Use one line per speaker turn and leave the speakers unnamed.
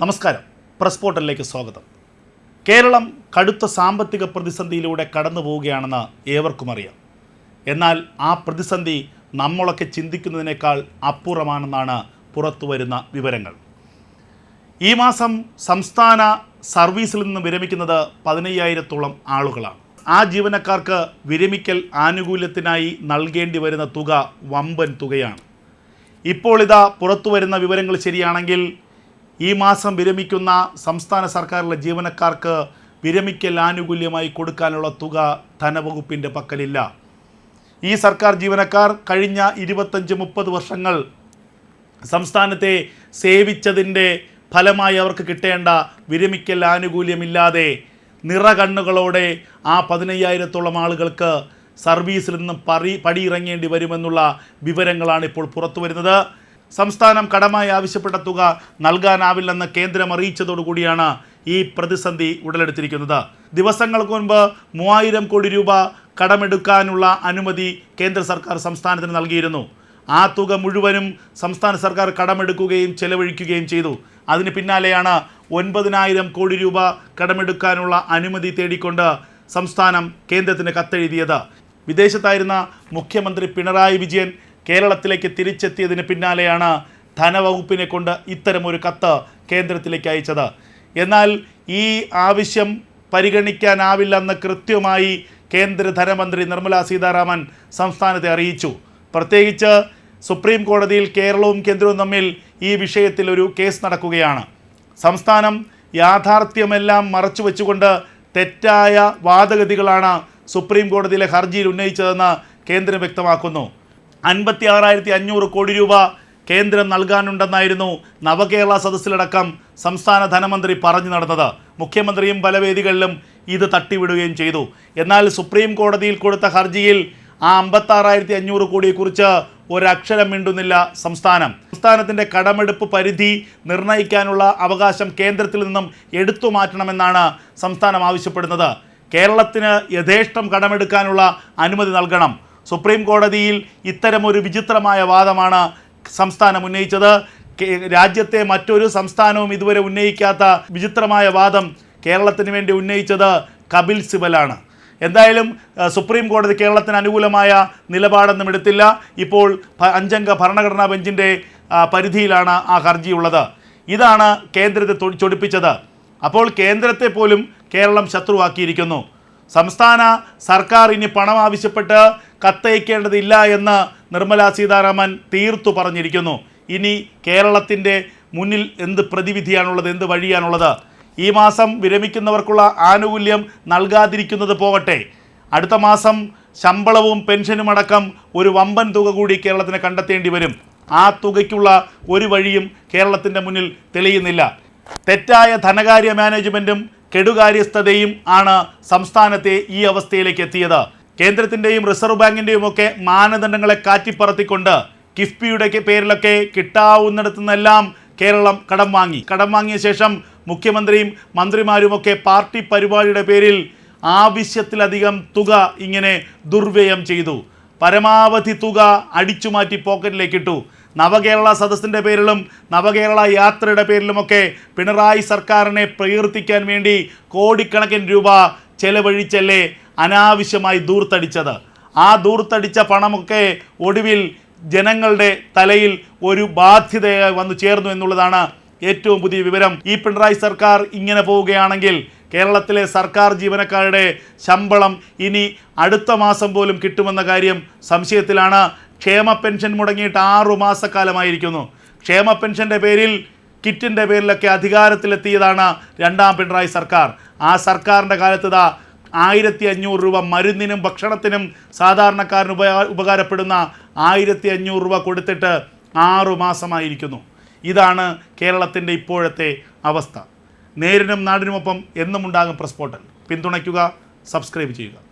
നമസ്കാരം. പ്രസ് പോർട്ടലിലേക്ക് സ്വാഗതം. കേരളം കടുത്ത സാമ്പത്തിക പ്രതിസന്ധിയിലൂടെ കടന്നു പോവുകയാണെന്ന് ഏവർക്കും അറിയാം. എന്നാൽ ആ പ്രതിസന്ധി നമ്മളൊക്കെ ചിന്തിക്കുന്നതിനേക്കാൾ അപ്പുറമാണെന്നാണ് പുറത്തുവരുന്ന വിവരങ്ങൾ. ഈ മാസം സംസ്ഥാന സർവീസിൽ നിന്ന് വിരമിക്കുന്നത് പതിനയ്യായിരത്തോളം ആളുകളാണ്. ആ ജീവനക്കാർക്ക് വിരമിക്കൽ ആനുകൂല്യത്തിനായി നൽകേണ്ടി വരുന്ന തുക വമ്പൻ തുകയാണ്. ഇപ്പോൾ ഇതാ പുറത്തു വരുന്ന വിവരങ്ങൾ ശരിയാണെങ്കിൽ ഈ മാസം വിരമിക്കുന്ന സംസ്ഥാന സർക്കാരിലെ ജീവനക്കാർക്ക് വിരമിക്കൽ ആനുകൂല്യമായി കൊടുക്കാനുള്ള തുക ധനവകുപ്പിന്റെ പക്കലില്ല. ഈ സർക്കാർ ജീവനക്കാർ കഴിഞ്ഞ ഇരുപത്തഞ്ച് മുപ്പത് വർഷങ്ങൾ സംസ്ഥാനത്തെ സേവിച്ചതിന്റെ ഫലമായി അവർക്ക് കിട്ടേണ്ട വിരമിക്കൽ ആനുകൂല്യമില്ലാതെ നിറകണ്ണുകളോടെ ആ പതിനയ്യായിരത്തോളം ആളുകൾക്ക് സർവീസിൽ നിന്നും പറി പടിയിറങ്ങേണ്ടി വരുമെന്നുള്ള വിവരങ്ങളാണ് ഇപ്പോൾ പുറത്തു വരുന്നത് സംസ്ഥാനം കടമായി ആവശ്യപ്പെട്ട തുക നൽകാനാവില്ലെന്ന് കേന്ദ്രം അറിയിച്ചതോടുകൂടിയാണ് ഈ പ്രതിസന്ധി ഉടലെടുത്തിരിക്കുന്നത്. ദിവസങ്ങൾക്ക് മുൻപ് മൂവായിരം കോടി രൂപ കടമെടുക്കാനുള്ള അനുമതി കേന്ദ്ര സർക്കാർ സംസ്ഥാനത്തിന് നൽകിയിരുന്നു. ആ തുക മുഴുവനും സംസ്ഥാന സർക്കാർ കടമെടുക്കുകയും ചെലവഴിക്കുകയും ചെയ്തു. അതിന് പിന്നാലെയാണ് ഒൻപതിനായിരം കോടി രൂപ കടമെടുക്കാനുള്ള അനുമതി തേടിക്കൊണ്ട് സംസ്ഥാനം കേന്ദ്രത്തിന് കത്തെഴുതിയത്. വിദേശത്തായിരുന്ന മുഖ്യമന്ത്രി പിണറായി വിജയൻ കേരളത്തിലേക്ക് തിരിച്ചെത്തിയതിന് പിന്നാലെയാണ് ധനവകുപ്പിനെ കൊണ്ട് ഇത്തരമൊരു കത്ത് കേന്ദ്രത്തിലേക്ക് അയച്ചത്. എന്നാൽ ഈ ആവശ്യം പരിഗണിക്കാനാവില്ലെന്ന് കൃത്യമായി കേന്ദ്ര ധനമന്ത്രി നിർമ്മല സീതാരാമൻ സംസ്ഥാനത്തെ അറിയിച്ചു. പ്രത്യേകിച്ച് സുപ്രീം കോടതിയിൽ കേരളവും കേന്ദ്രവും തമ്മിൽ ഈ വിഷയത്തിൽ ഒരു കേസ് നടക്കുകയാണ്. സംസ്ഥാനം യാഥാർത്ഥ്യമെല്ലാം മറച്ചു വെച്ചുകൊണ്ട് തെറ്റായ വാദഗതികളാണ് സുപ്രീം കോടതിയിലെ ഹർജിയിൽ ഉന്നയിച്ചതെന്ന് കേന്ദ്രം വ്യക്തമാക്കുന്നു. അൻപത്തി ആറായിരത്തി അഞ്ഞൂറ് കോടി രൂപ കേന്ദ്രം നൽകാനുണ്ടെന്നായിരുന്നു നവകേരള സദസ്സിലടക്കം സംസ്ഥാന ധനമന്ത്രി പറഞ്ഞു നടന്നത്. മുഖ്യമന്ത്രിയും പല വേദികളിലും ഇത് തട്ടിവിടുകയും ചെയ്തു. എന്നാൽ സുപ്രീം കോടതിയിൽ കൊടുത്ത ഹർജിയിൽ ആ അമ്പത്താറായിരത്തി അഞ്ഞൂറ് കോടിയെക്കുറിച്ച് ഒരക്ഷരം മിണ്ടുന്നില്ല സംസ്ഥാനം. സംസ്ഥാനത്തിന്റെ കടമെടുപ്പ് പരിധി നിർണയിക്കാനുള്ള അവകാശം കേന്ദ്രത്തിൽ നിന്നും എടുത്തു മാറ്റണമെന്നാണ് സംസ്ഥാനം ആവശ്യപ്പെടുന്നത്. കേരളത്തിന് യഥേഷ്ടം കടമെടുക്കാനുള്ള അനുമതി നൽകണം. സുപ്രീം കോടതിയിൽ ഇത്തരമൊരു വിചിത്രമായ വാദമാണ് സംസ്ഥാനം ഉന്നയിച്ചത്. രാജ്യത്തെ മറ്റൊരു സംസ്ഥാനവും ഇതുവരെ ഉന്നയിക്കാത്ത വിചിത്രമായ വാദം കേരളത്തിന് വേണ്ടി ഉന്നയിച്ചത് കപിൽ സിബലാണ്. എന്തായാലും സുപ്രീം കോടതി കേരളത്തിന് അനുകൂലമായ നിലപാടൊന്നും എടുത്തില്ല. ഇപ്പോൾ അഞ്ചംഗ ഭരണഘടനാ ബെഞ്ചിന്റെ പരിധിയിലാണ് ആ ഹർജിയുള്ളത്. ഇതാണ് കേന്ദ്രത്തെ ചൊടിപ്പിച്ചത്. അപ്പോൾ കേന്ദ്രത്തെ പോലും കേരളം ശത്രുവാക്കിയിരിക്കുന്നു. സംസ്ഥാന സർക്കാർ ഇനി പണം ആവശ്യപ്പെട്ട് കത്തയക്കേണ്ടതില്ല എന്ന് നിർമ്മല സീതാരാമൻ തീർത്തു പറഞ്ഞിരിക്കുന്നു. ഇനി കേരളത്തിന്റെ മുന്നിൽ എന്ത് പ്രതിവിധിയാണുള്ളത് എന്ത് വഴിയാണുള്ളത്? ഈ മാസം വിരമിക്കുന്നവർക്കുള്ള ആനുകൂല്യം നൽകാതിരിക്കുന്നത് പോകട്ടെ. അടുത്ത മാസം ശമ്പളവും പെൻഷനും അടക്കം ഒരു വമ്പൻ തുക കൂടി കേരളത്തിന് കണ്ടെത്തേണ്ടി വരും. ആ തുകയ്ക്കുള്ള ഒരു വഴിയും കേരളത്തിന്റെ മുന്നിൽ തെളിയുന്നില്ല. തെറ്റായ ധനകാര്യ മാനേജ്മെന്റും കെടുകാര്യസ്ഥതയും ആണ് സംസ്ഥാനത്തെ ഈ അവസ്ഥയിലേക്ക് എത്തിയത്. കേന്ദ്രത്തിന്റെയും റിസർവ് ബാങ്കിന്റെയും ഒക്കെ മാനദണ്ഡങ്ങളെ കാറ്റിപ്പറത്തിക്കൊണ്ട് കിഫ്ബിയുടെ പേരിലൊക്കെ കിട്ടാവുന്നിടത്തു നിന്നെല്ലാം കേരളം കടം വാങ്ങി. കടം വാങ്ങിയ ശേഷം മുഖ്യമന്ത്രിയും മന്ത്രിമാരുമൊക്കെ പാർട്ടി പരിപാടിയുടെ പേരിൽ ആവശ്യത്തിലധികം തുക ഇങ്ങനെ ദുർവ്യയം ചെയ്തു. പരമാവധി തുക അടിച്ചുമാറ്റി പോക്കറ്റിലേക്ക് ഇട്ടു നവകേരള സദസ്സിന്റെ പേരിലും നവകേരള യാത്രയുടെ പേരിലുമൊക്കെ പിണറായി സർക്കാരിനെ പ്രകീർത്തിക്കാൻ വേണ്ടി കോടിക്കണക്കിന് രൂപ ചെലവഴിച്ചല്ലേ അനാവശ്യമായി ദൂർത്തടിച്ചത്? ആ ദൂർത്തടിച്ച പണമൊക്കെ ഒടുവിൽ ജനങ്ങളുടെ തലയിൽ ഒരു ബാധ്യതയായി വന്നു ചേർന്നു എന്നുള്ളതാണ് ഏറ്റവും പുതിയ വിവരം. ഈ പിണറായി സർക്കാർ ഇങ്ങനെ പോവുകയാണെങ്കിൽ കേരളത്തിലെ സർക്കാർ ജീവനക്കാരുടെ ശമ്പളം ഇനി അടുത്ത മാസം പോലും കിട്ടുമെന്ന കാര്യം സംശയത്തിലാണ്. ക്ഷേമ പെൻഷൻ മുടങ്ങിയിട്ട് ആറു മാസക്കാലമായിരിക്കുന്നു. ക്ഷേമ പെൻഷന്റെ പേരിൽ കിറ്റിന്റെ പേരിലൊക്കെ അധികാരത്തിലെത്തിയതാണ് രണ്ടാം പിണറായി സർക്കാർ. ആ സർക്കാരിന്റെ കാലത്ത് ഇതാ ആയിരത്തി അഞ്ഞൂറ് രൂപ മരുന്നിനും ഭക്ഷണത്തിനും സാധാരണക്കാരന് ഉപ ഉപകാരപ്പെടുന്ന ആയിരത്തി അഞ്ഞൂറ് രൂപ കൊടുത്തിട്ട് ആറു മാസമായിരിക്കുന്നു. ഇതാണ് കേരളത്തിന്റെ ഇപ്പോഴത്തെ അവസ്ഥ. നേരിനും നാടിനുമൊപ്പം എന്നും ഉണ്ടാകും പ്രസ് പോർട്ടൽ പിന്തുണയ്ക്കുക സബ്സ്ക്രൈബ് ചെയ്യുക.